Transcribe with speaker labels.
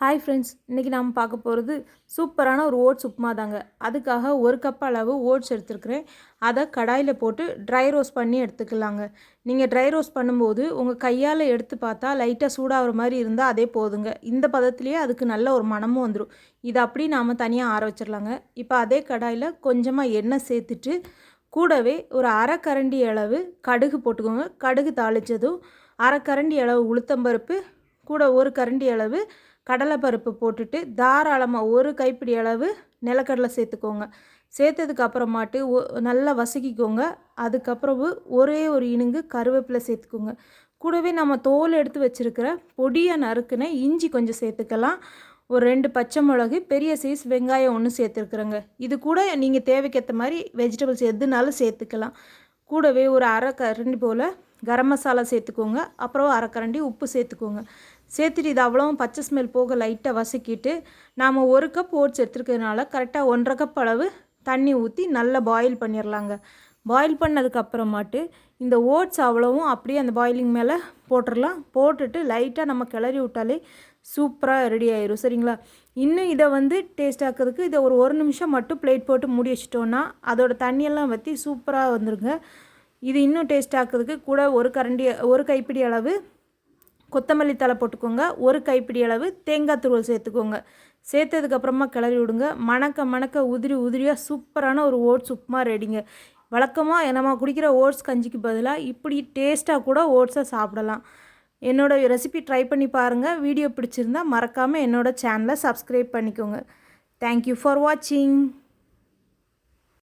Speaker 1: Hi friends இன்றைக்கி நாம் பார்க்க போகிறது சூப்பரான ஒரு ஓட்ஸ் உப்புமா தாங்க. அதுக்காக ஒரு கப் அளவு ஓட்ஸ் எடுத்துருக்கிறேன். அதை கடாயில் போட்டு ட்ரை ரோஸ்ட் பண்ணி எடுத்துக்கலாங்க. நீங்கள் ட்ரை ரோஸ்ட் பண்ணும்போது உங்கள் கையால் எடுத்து பார்த்தா லைட்டாக சூடாகிற மாதிரி இருந்தால் அதே போதுங்க. இந்த பதத்துலேயே அதுக்கு நல்ல ஒரு மணமும் வந்துடும் இதை அப்படி நாம் தனியாக ஆற வச்சிடலாங்க இப்போ அதே கடாயில் கொஞ்சமாக எண்ணெய் சேர்த்துட்டு கூடவே ஒரு அரை கரண்டி அளவு கடுகு போட்டுக்கோங்க. கடுகு தாளித்ததும் அரை கரண்டி அளவு உளுத்தம்பருப்பு கூட ஒரு கரண்டி அளவு கடலைப்பருப்பு போட்டுட்டு தாராளமாக ஒரு கைப்பிடி அளவு நிலக்கடலை சேர்த்துக்கோங்க. சேர்த்ததுக்கு அப்புறமாட்டு ஒ நல்லா வசக்கிக்கோங்க. அதுக்கப்புறம் ஒரே ஒரு இனுங்கு கருவேப்பிலை சேர்த்துக்கோங்க. கூடவே நம்ம தோல் எடுத்து வச்சுருக்கிற பொடியை நறுக்குன இஞ்சி கொஞ்சம் சேர்த்துக்கலாம். ஒரு ரெண்டு பச்சை மிளகு பெரிய சைஸ் வெங்காயம் ஒன்று சேர்த்துருக்குறேங்க. இது கூட நீங்கள் தேவைக்கேற்ற மாதிரி வெஜிடபிள்ஸ் எதுனாலும் சேர்த்துக்கலாம். கூடவே ஒரு அரை கரண்டி போல் கரம் மசாலா சேர்த்துக்கோங்க. அப்புறம் அரைக்கரண்டி உப்பு சேர்த்துக்கோங்க. சேர்த்துட்டு இது அவ்வளோவும் பச்சை ஸ்மெல் போக லைட்டாக வசக்கிட்டு நாம் ஒரு கப் ஓட்ஸ் எடுத்துருக்கிறதுனால கரெக்டாக ஒன்றரை கப் அளவு தண்ணி ஊற்றி நல்லா பாயில் பண்ணிடலாங்க பாயில் பண்ணதுக்கப்புறமாட்டு இந்த ஓட்ஸ் அவ்வளோவும் அப்படியே அந்த பாயிலிங் மேலே போட்டுடலாம் போட்டுட்டு லைட்டாக நம்ம கிளறி விட்டாலே சூப்பராக ரெடி ஆயிரும். சரிங்களா? இன்னும் இதை வந்து டேஸ்ட் ஆக்கிறதுக்கு இதை ஒரு ஒரு நிமிஷம் மட்டும் பிளேட் போட்டு மூடி வச்சிட்டோன்னா அதோட தண்ணியெல்லாம் வற்றி சூப்பராக வந்துருங்க. இது இன்னும் டேஸ்ட் ஆக்கிறதுக்கு கூட ஒரு கரண்டி ஒரு கைப்பிடி அளவு கொத்தமல்லி தலை போட்டுக்கோங்க. ஒரு கைப்பிடி அளவு தேங்காய் துருவல் சேர்த்துக்கோங்க. சேர்த்ததுக்கப்புறமா கிளறி விடுங்க. மணக்க மணக்க உதிரி உதிரியாக சூப்பரான ஒரு ஓட்ஸ் உப்புமா ரெடிங்க. வழக்கமாக நம்ம குடிக்கிற ஓட்ஸ் கஞ்சிக்கு பதிலாக இப்படி டேஸ்ட்டாக கூட ஓட்ஸை சாப்பிடலாம். என்னோடய ரெசிபி ட்ரை பண்ணி பாருங்கள் வீடியோ பிடிச்சிருந்தா மறக்காமல் என்னோடய சேனலை சப்ஸ்கிரைப் பண்ணிக்கோங்க. தேங்க்யூ ஃபார் வாட்சிங்